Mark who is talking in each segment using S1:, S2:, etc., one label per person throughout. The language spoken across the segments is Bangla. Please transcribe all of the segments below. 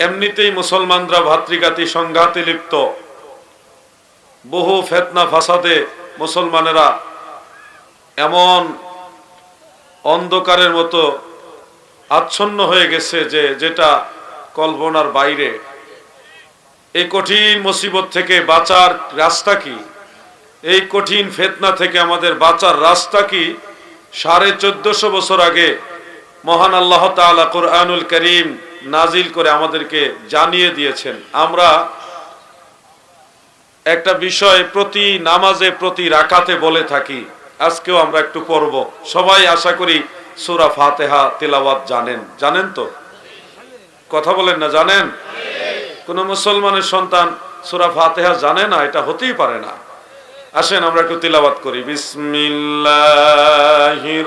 S1: এমনিতেই মুসলমানরা ভাতৃঘাতী সংঘাতে লিপ্ত। বহু ফেতনা ফাসাদে মুসলমানেরা এমন অন্ধকারের মতো আচ্ছন্ন হয়ে গেছে যে, যেটা কল্পনার বাইরে। এই কঠিন মুসিবত থেকে বাঁচার রাস্তা কি? এই কঠিন ফেতনা থেকে আমাদের বাঁচার রাস্তা কি? সাড়ে চোদ্দশো বছর আগে মহান আল্লাহ তাআলা কোরআনুল করিম নাজিল করে আমাদেরকে জানিয়ে দিয়েছেন। আমরা একটা বিষয় প্রতি নামাজে, প্রতি রাকাতে বলে থাকি। আজকেও আমরা একটু পড়ব। সবাই আশা করি সূরা ফাতেহা তেলাওয়াত জানেন। জানেন তো? কথা বলেন না, জানেন? কোন মুসলমানের সন্তান সূরা ফাতেহা জানে না, এটা হতেই পারে না। আসেন, আমরা একটু তিলাবাত করি। বিসমিল্লাহির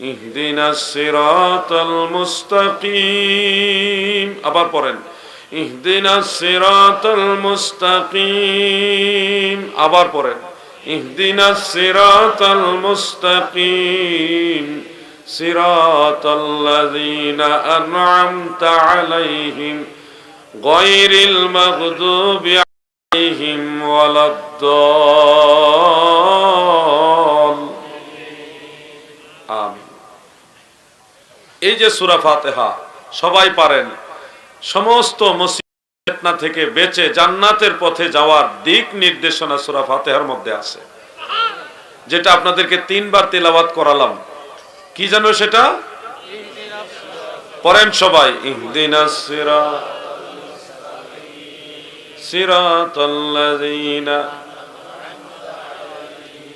S1: اهدنا الصراط المستقيم আবার পড়েন اهدنا الصراط المستقيم আবার পড়েন اهدنا الصراط المستقيم صراط الذين أنعمت عليهم غير المغضوب عليهم ولا الضال যে সূরা ফাতিহা, সবাই পারেন। সমস্ত মুসিবত থেকে বেঁচে জান্নাতের পথে যাওয়ার দিক নির্দেশনা সূরা ফাতিহার মধ্যে আছে। যেটা আপনাদেরকে তিনবার তেলাওয়াত করালাম। কি জানো সেটা? পড়েন সবাই ইহদিনাস সিরাত সিরাতাল্লাযীনা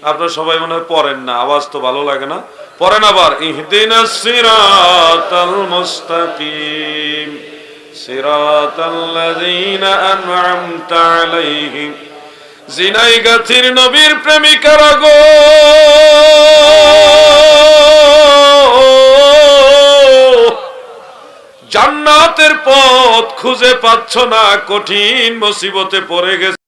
S1: আপনারা সবাই মনে হয় পড়েন না, আওয়াজ তো ভালো লাগে না। পড়েন আবার ইহদিনাস সিরাতাল মুস্তাকিম আন'আমতা আলাইহিম জিনাই গাথির নবীর প্রেমিকারা গো। জান্নাতের পথ খুঁজে পাচ্ছ না, কঠিন মুসিবতে পড়ে গেছে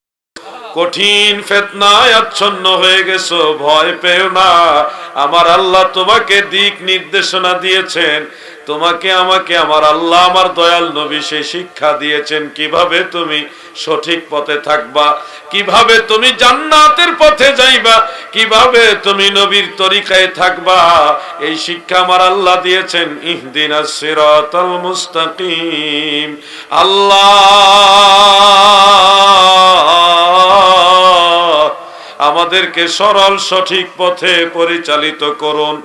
S1: কঠিন ফেতনায় আচ্ছন্ন হয়ে গেছো, ভয় পেও না। আমার আল্লাহ তোমাকে দিক নির্দেশনা দিয়েছেন। তোমাকে, আমাকে, আমার আল্লাহ, আমার দয়াল নবী সে শিক্ষা দিয়েছেন। কীভাবে তুমি সঠিক পথে থাকবা? কীভাবে তুমি জান্নাতের পথে যাইবা? কীভাবে তুমি নবীর তরিকায় থাকবা? এই শিক্ষা আমার আল্লাহ দিয়েছেন। ইহদিনাস সিরাতাল মুস্তাকিম। আল্লাহ আমাদেরকে সরল, সঠিক পথে পরিচালিত করুন।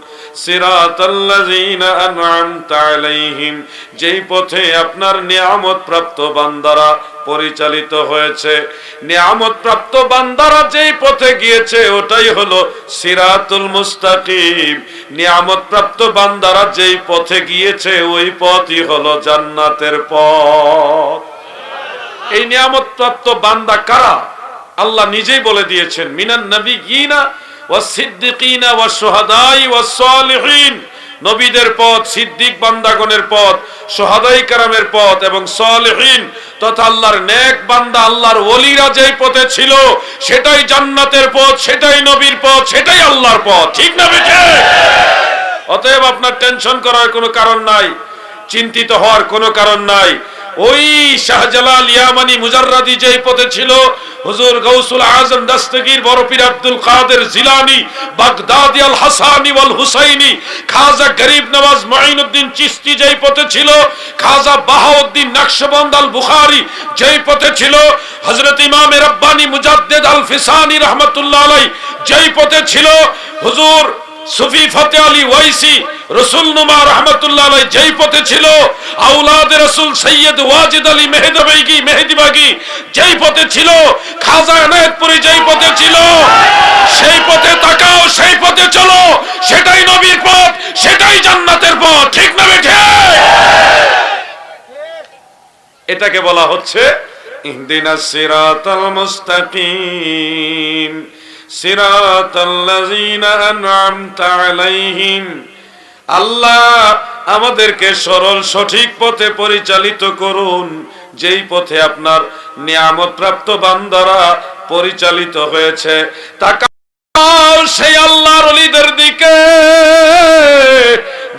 S1: যেই পথে আপনার নিয়ামত প্রাপ্ত বান্দারা পরিচালিত হয়েছে। নিয়ামত প্রাপ্ত বান্দারা যেই পথে গিয়েছে, ওটাই হলো সিরাতুল মুস্তাকিম। নিয়ামত প্রাপ্ত বান্দারা যেই পথে গিয়েছে, ওই পথই হলো জান্নাতের পথ। এই নিয়ামত প্রাপ্ত বান্দা কারা? আল্লাহ নিজেই বলে দিয়েছেন, মিনান নবী গিনা ও সিদ্দিকিনা ও সোহাদাই ও সলিহীন। নবীদের পথ, সিদ্দিক বান্দাগণের পথ সোহাদাই কারামের পথ এবং সলিহীন তথা আল্লাহর নেক বান্দা, আল্লাহর ওলিরা যেই পথে ছিল, সেটাই জান্নাতের পথ, সেটাই নবীর পথ, সেটাই আল্লাহর পথ। ঠিক না বেঠে? অতএব আপনার টেনশন করার কোনো কারণ নাই, চিন্তিত হওয়ার কোনো কারণ নাই। ওই শাহজালাল ইয়ামানি মুজাররাদি যেই পথে ছিল, হুজুর গৌসুল আজম দস্তগীর, বড় পীর আব্দুল কাদের জিলানি, বাগদাদি আল হাসানি ওয়াল হুসাইনি, খাজা গরিব নওয়াজ মাইনুদ্দিন চিশতি যেই পথে ছিল, খাজা বাহাউদ্দিন নকশবন্দ আল বুখারী যেই পথে ছিল, হযরত ইমাম রব্বানি মুজাদ্দিদ আল ফিসানি রাহমাতুল্লাহ আলাই যেই পথে ছিল, হুজুর সুফি ফতে আলী ওয়াইসি, রসুল নুমা রহমতুল্লাহ যেই পথে ছিল আউলাদ রসুল সৈয়দ ওয়াজিদ আলী মেহেদবাগি, মেহেদিবাগি, যেই পথে ছিল, খাজা এনায়তপুরি যেই পথে ছিল, সেই পথে তাকাও, সেই পথে চলো, সেটাই নবীর পথ, সেটাই জান্নাতের পথ, ঠিক না বেঠে? এটাকে বলা হচ্ছে ইহদিনাস সিরাতাল মুস্তাকিম। সিরাতাল্লাযীনা আন'আমতা عليهم আল্লাহ আমাদেরকে সরল সঠিক পথে পরিচালিত করুন, যেই পথে আপনার নিয়ামত প্রাপ্ত বান্দারা পরিচালিত হয়েছে। তাকাও সেই আল্লাহর অলিদের দিকে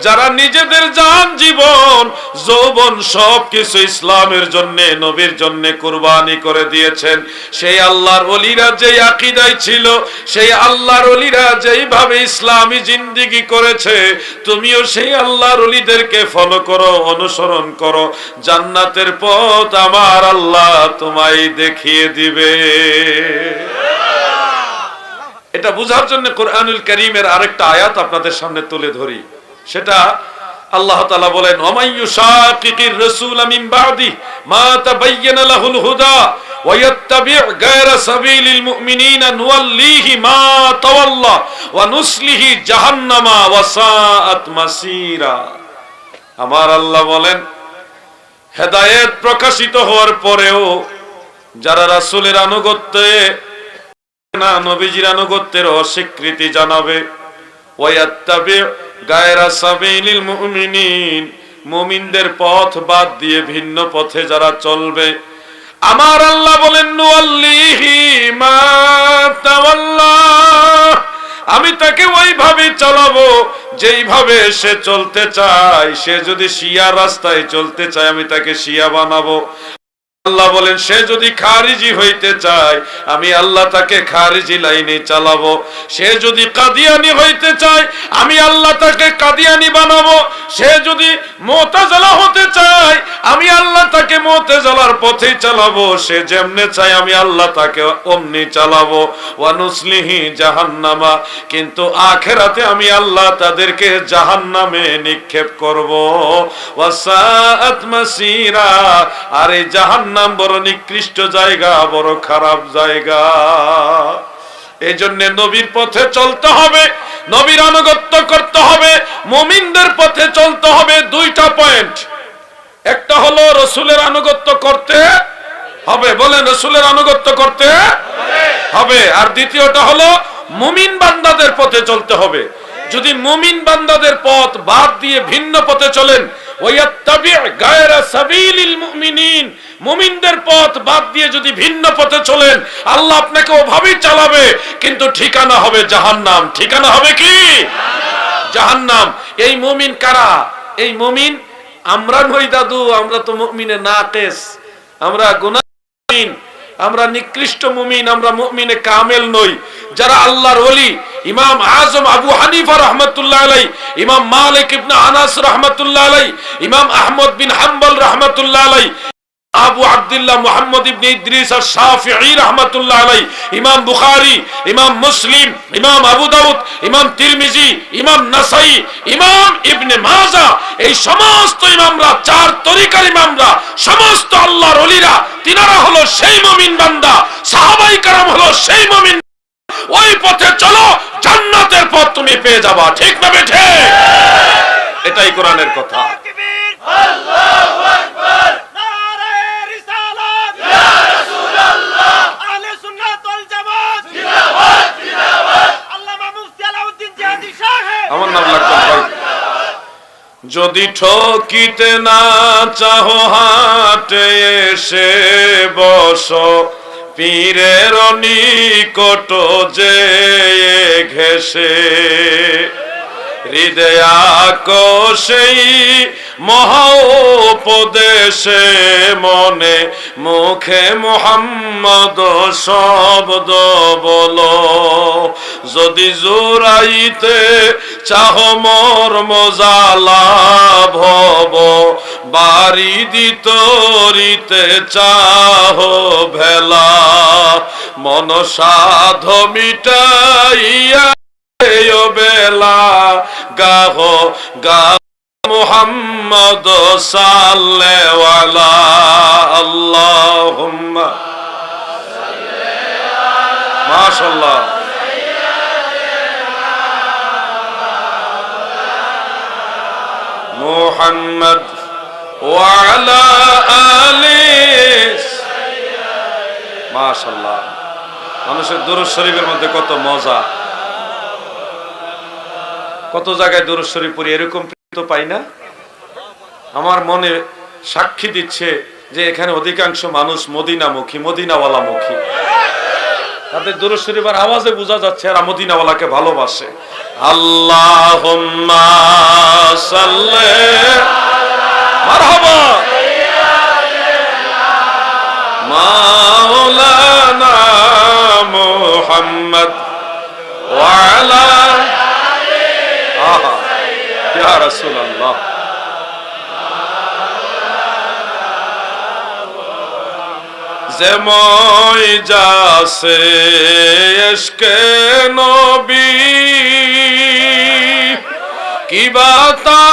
S1: যারা নিজেদের জান, জীবন, যৌবন সব কিছু ইসলামের জন্য, নবীর জন্য কুরবানি করে দিয়েছেন। সেই আল্লাহর অলিরা যেই আকিদায় ছিল, সেই আল্লাহর অলিরা যেইভাবে ইসলামী জিন্দিগি করেছে, তুমিও সেই আল্লাহর অলিদেরকে ফলো করো, অনুসরণ করো। জান্নাতের পথ আমার আল্লাহ তোমায় দেখিয়ে দিবে। এটা বুঝার জন্য কোরআনুল করিমের আরেকটা আয়াত আপনাদের সামনে তুলে ধরি। সেটা আল্লাহ তাআলা বলেন ওমাইয়ু শাকিকির রাসূল মিন বাদি মা তাবায়্যানা লাহুল হুদা সাবিলিল মুমিনিনা নুওয়াল্লিহি মা তাওয়াল্লা ওয়া নুসলিহি জাহান্নামা ওয়া সাআত মাসীরা। আমার আল্লাহ বলেন, হেদায়েত প্রকাশিত হওয়ার পরেও যারা রাসূলের আনুগত্যে না নবীজির আনুগত্যের অস্বীকৃতি জানাবে ওয়াত্তাবি গায়রা সাবিলিল মুমিনিন, মুমিনদের পথ বাদ দিয়ে ভিন্ন পথে যারা চলবে। আমার আল্লাহ বলেন, নুয়াল্লিহি মা তাওয়াল্লা, আমি তাকে ওইভাবে চালাবো যেইভাবে সে চলতে চায়। সে যদি শিয়া রাস্তায় চলতে চায়, আমি তাকে শিয়া বানাবো। আল্লাহ বলেন, সে যদি খারিজি হইতে চায়, আমি আল্লাহ তাকে খারিজি লাইনে চালাবো। সে যদি কাদিয়ানি হইতে চায়, আমি আল্লাহ তাকে কাদিয়ানি বানাবো। সে যদি মোতাজালা হতে চায়, আমি আল্লাহ তাকে মোতেজালার পথেই চালাবো। সে যেমনে চায় আমি আল্লাহ তাকে অমনি চালাবো। ওয়ানুসলিহি জাহান্নামা। কিন্তু আখেরাতে আমি আল্লাহ তাদেরকে জাহান্নামে নিক্ষেপ করব। ওয়াসাআত মাসিরা। আর জাহান্নাম বড় নিকৃষ্ট জায়গা, বড় খারাপ জায়গা। এই জন্য নবীর পথে চলতে হবে, নবীর আনুগত্য করতে হবে, মুমিনদের পথে চলতে হবে দুইটা পয়েন্ট। একটা হলো রসুলের আনুগত্য করতে হবে। বলেন, রসুলের আনুগত্য করতে হবে। আর দ্বিতীয়টা হলো মুমিন বান্দাদের পথে চলতে হবে। যদি মুমিন বান্দাদের পথ বাদ দিয়ে ভিন্ন পথে চলেন মুমিনদের পথ বাদ দিয়ে যদি ভিন্ন পথে চলেন, আল্লাহ আপনাকে ওভাবেই চালাবে। কিন্তু ঠিকানা হবে জাহান্নাম। ঠিকানা হবে কি? জাহান্নাম। এই মুমিন কারা? এই মুমিন আমরা নই দাদু, আমরা তো মুমিনে নাকেস। আমরা গুনা আমরা নিকৃষ্ট মুমিন, আমরা মুমিনে কামেল নই। যারা আল্লাহর ওলি, ইমাম আজম আবু হানিফা রহমতুল্লাহ আলাই ইমাম মালিক ইবনা আনাস রহমতুল্লাহ আলাই ইমাম আহমদ বিন হাম্বল রহমতুল্লাহ আলাই আবু আব্দুল্লাহ মুহাম্মদ ইবনে ইদ্রিস আর শাফিঈ রাহমাতুল্লাহ আলাই ইমাম বুখারী ইমাম মুসলিম ইমাম আবু দাউদ ইমাম তিরমিজি ইমাম নাসাই ইমাম ইবনে মাজা এই সমস্ত ইমামরা চার তরিকার ইমামরা সমস্ত আল্লাহর ওলিরা তিনারা হলো সেই মুমিন বান্দা সাহাবাই কারাম হলো সেই মুমিন ওই পথে চলো জান্নাতের পথ তুমি পেয়ে যাবা ঠিক না বেঠে এটাই কোরআনের কথা
S2: تكبير الله
S1: যদি ঠকিতে না চাহো হাটে এসে বস, পীরের নিকট যে ঘেসে হৃদয়াকোষেই মহা উপদেশে মনে মুখে মোহাম্মদ শব্দ বলো। যদি জোরাইতে চাহ মোর মজালা ভব বাড়ি দিতরিতে চাহ ভেলা। মন সাধ মিটাইয়া বেলা, গাহ গাহ মোহাম্মদ সাল্লেওয়ালা আল্লাহ মাশাল্লাহ মোহাম্মদ ওয়ালা আলি মাশাল্লাহ মানুষের দুরুদ শরীফের মধ্যে কত মজা। কত জায়গায় দুরুদ শরীফ পড়ি এরকম তো পাই না। আমার মনে সাক্ষী দিচ্ছে যে এখানে অধিকাংশ মানুষ মদিনামুখী, মদিনাওয়ালামুখী। তাদের দরুদ শরীফের আওয়াজে বোঝা যাচ্ছে এরা মদিনাওয়ালাকে ভালোবাসে। আল্লাহ মাওলানা মুহাম্মদ ইয়া রাসূলুল্লাহ যেময় যাসে এসকে নবী কিবা তার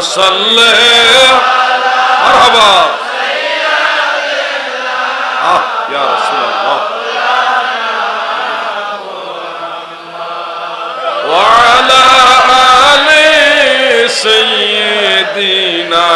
S1: صل مرحبا آه يا رسول الله وعلى آل سيدنا